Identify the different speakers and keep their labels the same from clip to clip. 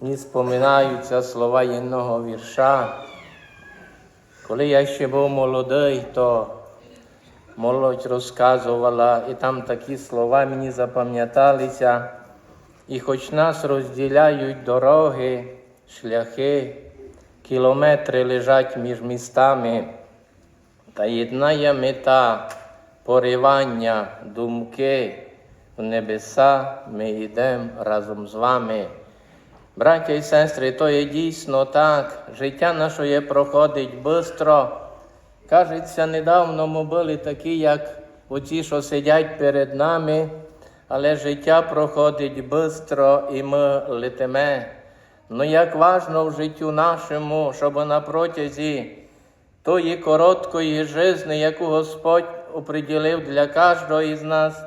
Speaker 1: Мені споминаються слова єдного вірша. Коли я ще був молодий, то молодь розказувала, і там такі слова мені запам'яталися. І хоч нас розділяють дороги, шляхи, кілометри лежать між містами, та єдна є мета поривання, думки в небеса ми йдемо разом з вами. Браття і сестри, то є дійсно так. Життя наше проходить бистро. Кажеться, недавно ми були такі, як оці, що сидять перед нами, але життя проходить бистро і ми летиме. Ну як важно в життю нашому, щоб на протязі тої короткої жизни, яку Господь оприділив для кожного із нас,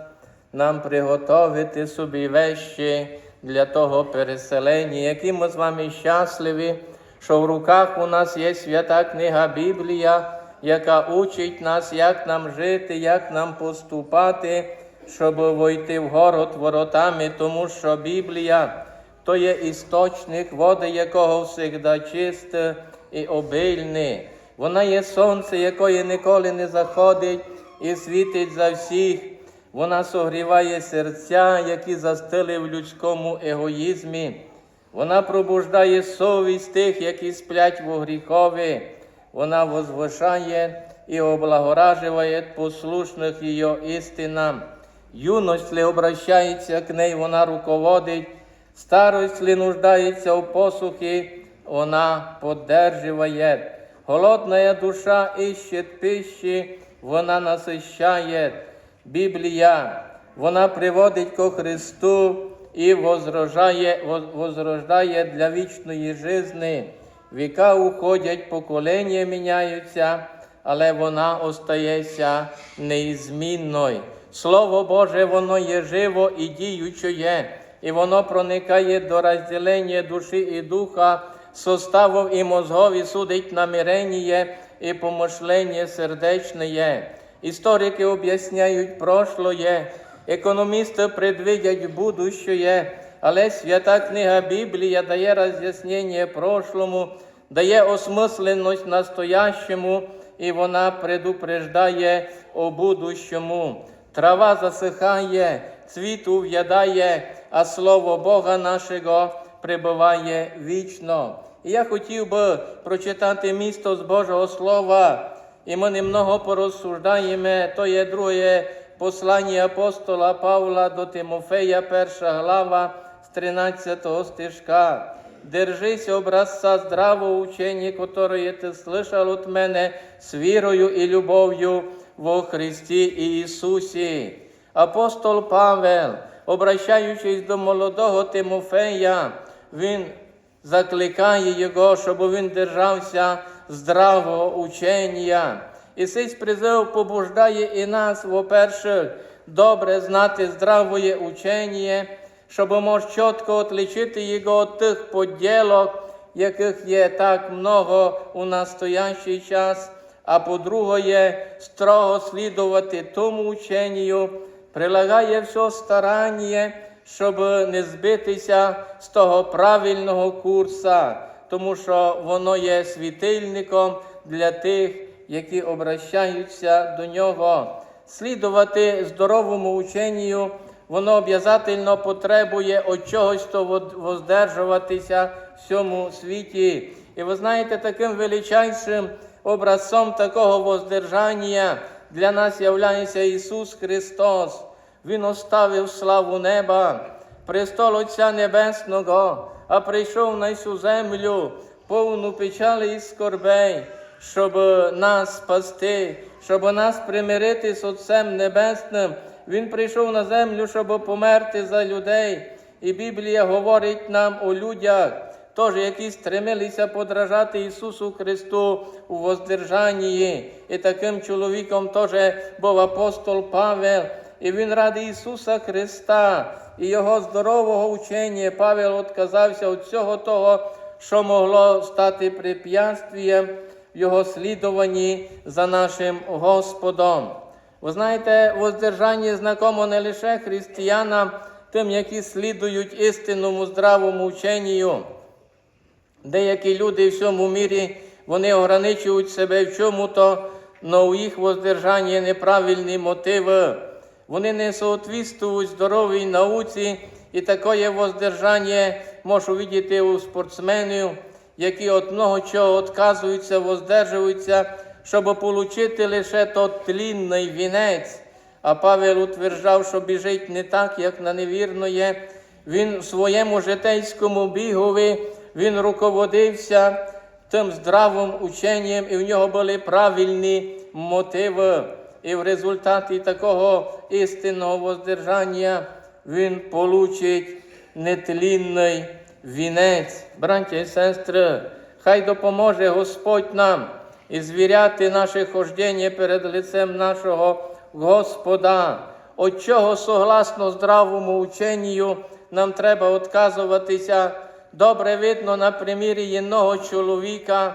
Speaker 1: нам приготовити собі вещі для того переселення, які ми з вами щасливі, що в руках у нас є свята книга Біблія, яка учить нас, як нам жити, як нам поступати, щоб войти в город воротами, тому що Біблія то є істочник води, якого завжди чисте і обильне. Вона є сонце, якої ніколи не заходить і світить за всіх. Вона согріває серця, які застили в людському егоїзмі. Вона пробуждає совість тих, які сплять в гріхові. Вона возвишає і облагораживає послушних її істинам. Юність ли обращається к неї, вона руководить, старость ли нуждається у посухі, вона поддерживає. Голодна душа іщет пищі, вона насищає. Біблія, вона приводить ко Христу і возрождає, возрождає для вічної жизни. Віка уходять, покоління міняються, але вона остається неізмінною. Слово Боже, воно є живо і діюче, і воно проникає до розділення душі і духа, составов і мозгов, і судить намірення і помишлення сердечне. Історики об'ясняють прошлое, економісти предвидять будущее, але свята книга Біблія дає роз'яснення прошлому, дає осмисленість настоящому, і вона предупреждає о будущому. Трава засихає, цвіт ув'ядає, а слово Бога нашого прибуває вічно. І я хотів би прочитати місто з Божого Слова. І ми немного порозсуждаємо, то є друге послання апостола Павла до Тимофея, перша глава з 13 стишка. Держись образца здравого учення, которое ти слышал от мене з вірою і любов'ю во Христі Ісусі. Апостол Павел, обращаючись до молодого Тимофея, він закликає його, щоб він держався здравого учення. І цей призив побуждає і нас, во-перше, добре знати здравоє учення, щоб мож чітко отличити його від тих поділок, яких є так много у настоящий час, а по-друге, строго слідувати тому ученню, прилагає все старання, щоб не збитися з того правильного курса тому що воно є світильником для тих, які обращаються до нього. Слідувати здоровому ученню, воно обов'язково потребує от чогось то воздержуватися в цьому світі. І ви знаєте, таким величайшим образцом такого воздержання для нас являється Ісус Христос. Він оставив славу неба, престол Отця Небесного а прийшов на цю землю повну печалі і скорбей, щоб нас спасти, щоб нас примирити з Отцем Небесним. Він прийшов на землю, щоб померти за людей. І Біблія говорить нам у людях, теж, які стремилися подражати Ісусу Христу у воздержанні. І таким чоловіком теж був апостол Павел. І він ради Ісуса Христа і Його здорового учення Павел відказався від всього того, що могло стати препятствієм в Його слідуванні за нашим Господом. Ви знаєте, воздержання знакомо не лише християнам, тим, які слідують істинному здравому ученню, Деякі люди в цьому мірі вони ограничують себе в чому-то, но у їх воздержання неправильні мотиви. Вони не соответствують здоровій науці, і таке воздержання можу видіти у спортсменів, які від много чого відказуються, воздержуються, щоб отримати лише той тлінний вінець. А Павел утверждав, що біжить не так, як на невірно є. Він в своєму житейському бігові він руководився тим здравим ученням, і в нього були правильні мотиви. І в результаті такого істинного воздержання він получить нетлінний вінець. Браття і сестри, хай допоможе Господь нам і звіряти наше хождення перед лицем нашого Господа. От чого согласно здравому ученню нам треба відказуватися. Добре видно на примірі одного чоловіка,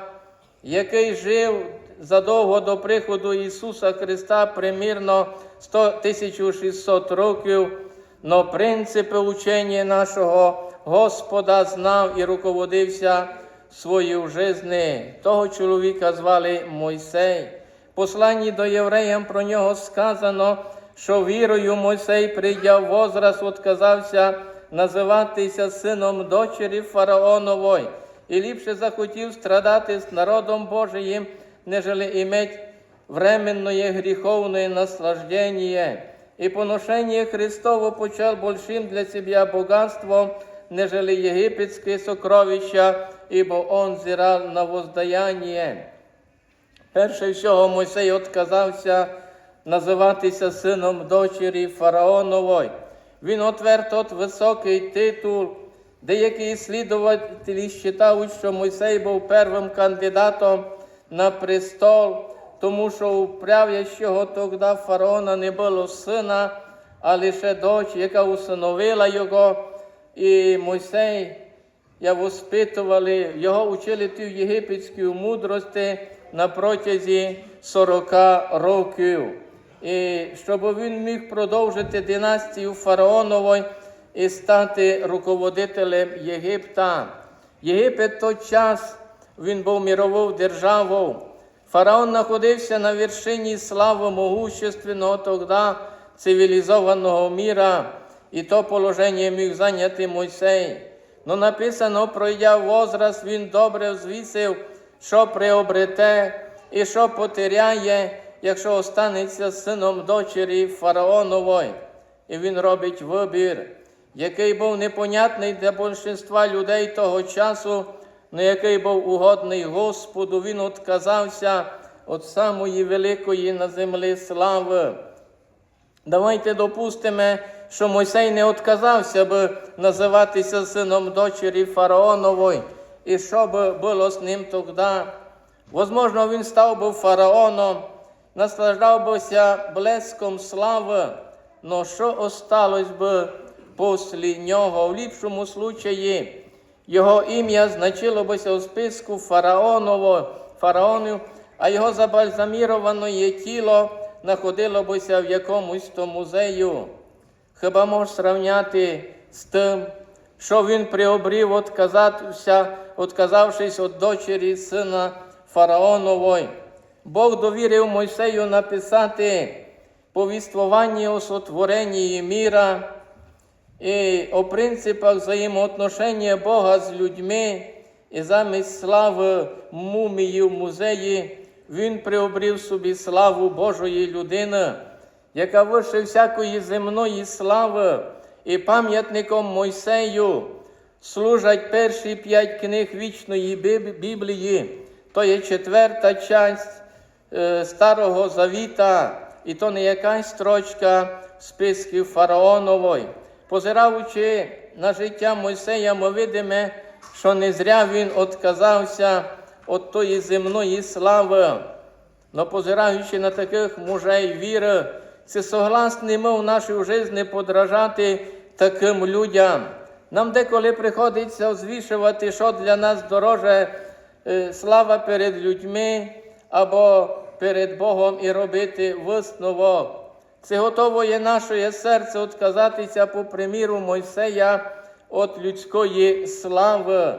Speaker 1: який жив задовго до приходу Ісуса Христа примірно 100 1600 років, но принципи учення нашого Господа знав і руководився своєю житті. Того чоловіка звали Мойсей. Посланні до євреям про нього сказано, що вірою Мойсей, прийдя в возраст, отказався називатися сином дочері фараонової, і ліпше захотів страдати з народом Божиїм, нежели иметь временное греховное наслаждение. И поношение Христово почал большим для себя богатством, нежели египетские сокровища, ибо он зирал на воздаяние. Перше всього Мойсей отказався називатися сином дочері Фараонової. Він отвер тот високий титул. Деякі слідувателі вважають, що Мойсей був першим кандидатом на престол, тому що у правящого тоді фараона не було сина, а лише дочь, яка усиновила його. І Мойсей я воспитували, його учили в єгипетській мудрості на протязі 40 років. І щоб він міг продовжити династію фараонової і стати руководителем Єгипта. Єгипет той час він був міровою державою. Фараон знаходився на вершині слави могущественного тогда цивілізованого міра, і то положення міг зайняти Мойсей. Но написано, пройдя возраст, він добре взвісив, що приобрете і що потеряє, якщо останеться сином дочері фараонової. І він робить вибір, який був непонятний для більшинства людей того часу, на який був угодний Господу, він отказався від самої великої на землі слави. Давайте допустимо, що Мойсей не відказався би називатися сином дочері фараонової, і що би було з ним тоді? Возможно, він став би фараоном, наслаждав бися блеском слави, но що осталось би після нього? В ліпшому случаї його ім'я значило бися у списку фараоново, фараонів, а його забальзаміроване тіло знаходило бися в якомусь то музею. Хіба можеш сравняти з тим, що він приобрів, отказався, отказавшись від дочері сина фараонової. Бог довірив Мойсею написати повіствування о сотворенні міра і о принципах взаємоотношення Бога з людьми, і замість слави мумії в музеї він приобрів собі славу Божої людини, яка вище всякої земної слави, і пам'ятником Мойсею служать перші п'ять книг вічної Біблії, то є четверта часть е, Старого Завіта, і то не якась строчка списків фараонової. Позираючи на життя Мойсея, ми видимо, що не зря він відказався від тої земної слави. Но позираючи на таких мужей віри, це согласні ми в нашій житті подражати таким людям. Нам деколи приходиться звішувати, що для нас дороже е, слава перед людьми або перед Богом і робити висновок. Це готово є наше серце відказатися по приміру Мойсея від людської слави.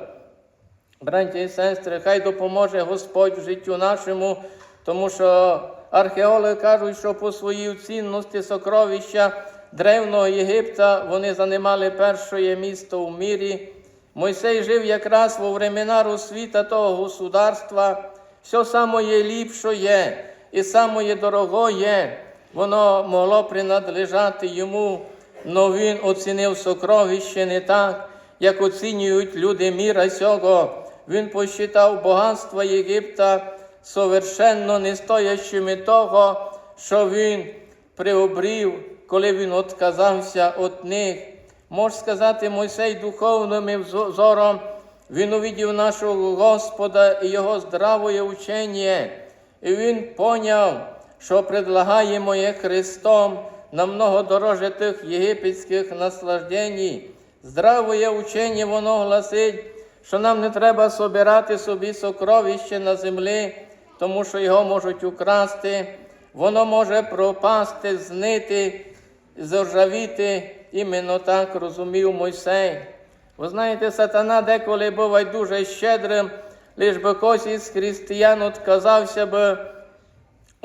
Speaker 1: Браття і сестри, хай допоможе Господь в життю нашому, тому що археологи кажуть, що по своїй цінності сокровища древнього Єгипта вони займали перше місто в мірі. Мойсей жив якраз во времена розсвіта того государства, все самое ліпшоє і самое дорогоє, воно могло принадлежати йому, но він оцінив сокровище не так, як оцінюють люди міра сього. Він посчитав багатства Єгипта совершенно не стоящими того, що він приобрів, коли він отказався від них. Можна сказати, Мойсей духовним зором, він увидів нашого Господа і Його здравоє учення, і він поняв, що предлагає моє Христом намного дороже тих єгипетських наслаждень. Здравоє учення воно гласить, що нам не треба собирати собі сокровище на землі, тому що його можуть украсти, воно може пропасти, знити, заржавіти. Іменно так розумів Мойсей. Ви знаєте, сатана деколи буває дуже щедрим, лиш би когось із християн отказався би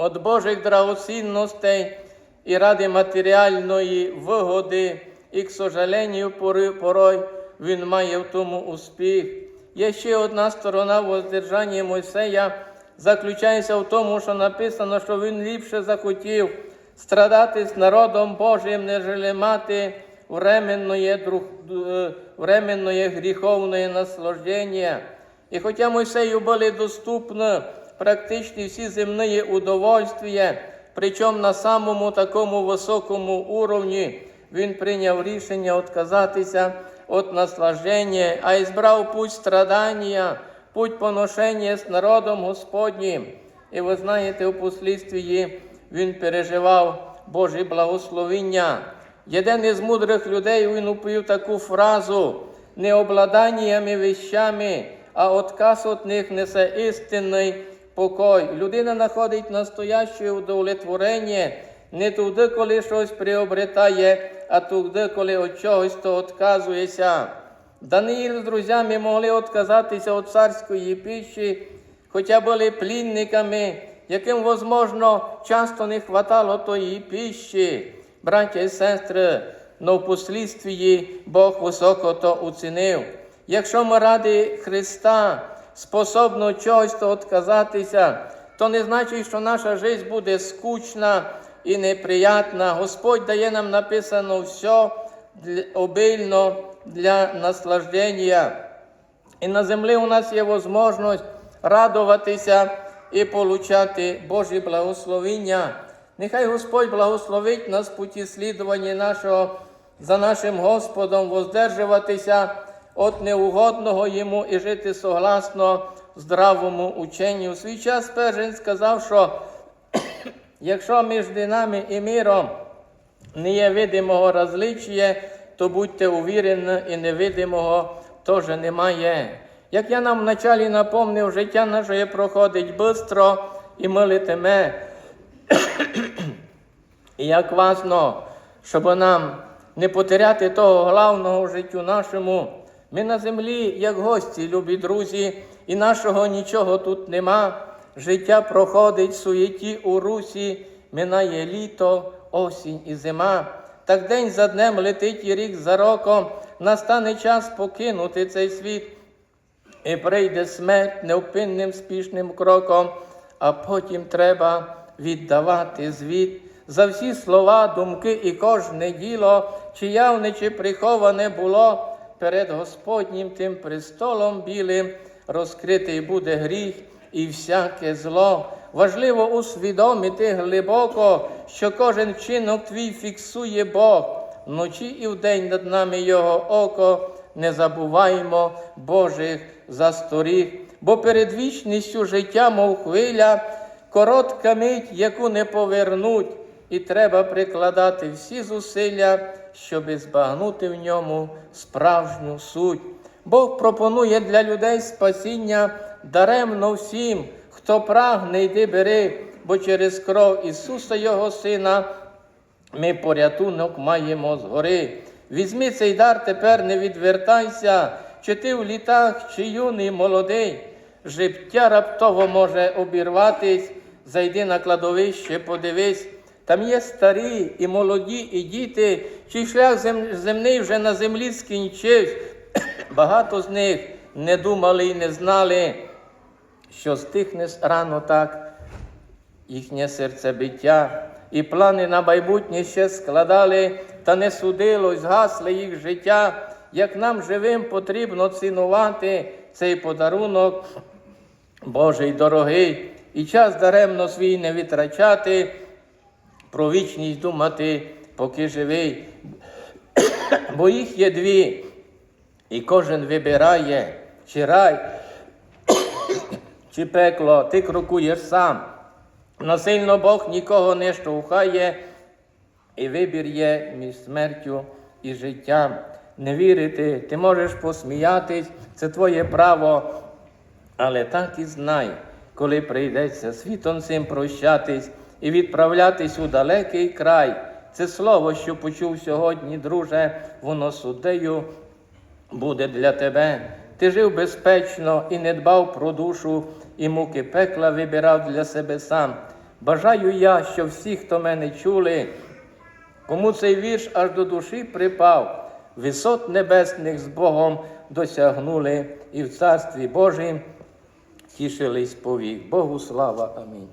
Speaker 1: від Божих драгоцінностей і ради матеріальної вигоди, і, к сожалению, порой він має в тому успіх. Є ще одна сторона воздержання Мойсея, заключається в тому, що написано, що він ліпше захотів страдати з народом Божим, нежели мати временное, друг, временное гріховне наслаждення. І хоча Мойсею були доступні практично всі земні удовольствия, причому на самому такому високому уровні він прийняв рішення відказатися від наслаждення, а ізбрав путь страдання, путь поношення з народом Господнім. І ви знаєте, у послідстві він переживав Боже благословення. Один із мудрих людей він уповів таку фразу: не обладаннями вещами, а отказ від них несе істинний покой. Людина знаходить настояще удовлетворення не туди, коли щось приобретає, а туди, коли від чогось то відказується. Даниїл з друзями могли відказатися від царської пищі, хоча були плінниками, яким, можливо, часто не хватало тої пищі. Браття і сестри, но впослідстві Бог високо то оцінив. Якщо ми ради Христа способно чогось то відказатися, то не значить, що наша життя буде скучна і неприятна. Господь дає нам написано все обильно для наслаждення. І на землі у нас є можливість радуватися і получати Божі благословення. Нехай Господь благословить нас в путі слідування нашого за нашим Господом, воздержуватися від неугодного йому і жити согласно здравому ученню. Свій час Пержин сказав, що якщо між нами і міром не є видимого розличія, то будьте увірені, і невидимого теж немає. Як я нам вначалі напомнив, життя наше проходить швидко і ми летиме. І як важно, щоб нам не потеряти того главного в життю нашому. Ми на землі, як гості, любі друзі, і нашого нічого тут нема. Життя проходить в суєті у русі, минає літо, осінь і зима. Так день за днем летить і рік за роком, настане час покинути цей світ. І прийде смерть невпинним спішним кроком, а потім треба віддавати звіт за всі слова, думки і кожне діло, чи явне, чи приховане було перед Господнім тим престолом білим, розкритий буде гріх і всяке зло. Важливо усвідомити глибоко, що кожен вчинок твій фіксує Бог. Вночі і вдень над нами Його око, не забуваємо Божих засторіг, бо перед вічністю життя, мов хвиля, коротка мить, яку не повернуть, і треба прикладати всі зусилля, щоби збагнути в ньому справжню суть. Бог пропонує для людей спасіння даремно всім, хто прагне йди бери, бо через кров Ісуса Його Сина ми порятунок маємо згори. Візьми цей дар, тепер не відвертайся, чи ти в літах, чи юний, молодий, життя раптово може обірватись, зайди на кладовище, подивись. Там є старі і молоді, і діти, чий шлях зем- земний вже на землі скінчився. Багато з них не думали і не знали, що стихне рано так їхнє серцебиття, і плани на майбутнє ще складали, та не судилось, гасли їх життя, як нам живим потрібно цінувати цей подарунок Божий дорогий, і час даремно свій не витрачати, про вічність думати, поки живий. Бо їх є дві, і кожен вибирає, чи рай, чи пекло, ти крокуєш сам. Насильно Бог нікого не штовхає, і вибір є між смертю і життям. Не вірити, ти можеш посміятись, це твоє право. Але так і знай, коли прийдеться світом цим прощатись і відправлятись у далекий край. Це слово, що почув сьогодні, друже, воно суддею буде для тебе. Ти жив безпечно і не дбав про душу, і муки пекла вибирав для себе сам. Бажаю я, що всі, хто мене чули, кому цей вірш аж до душі припав, висот небесних з Богом досягнули і в Царстві Божім тішились повік. Богу слава. Амінь.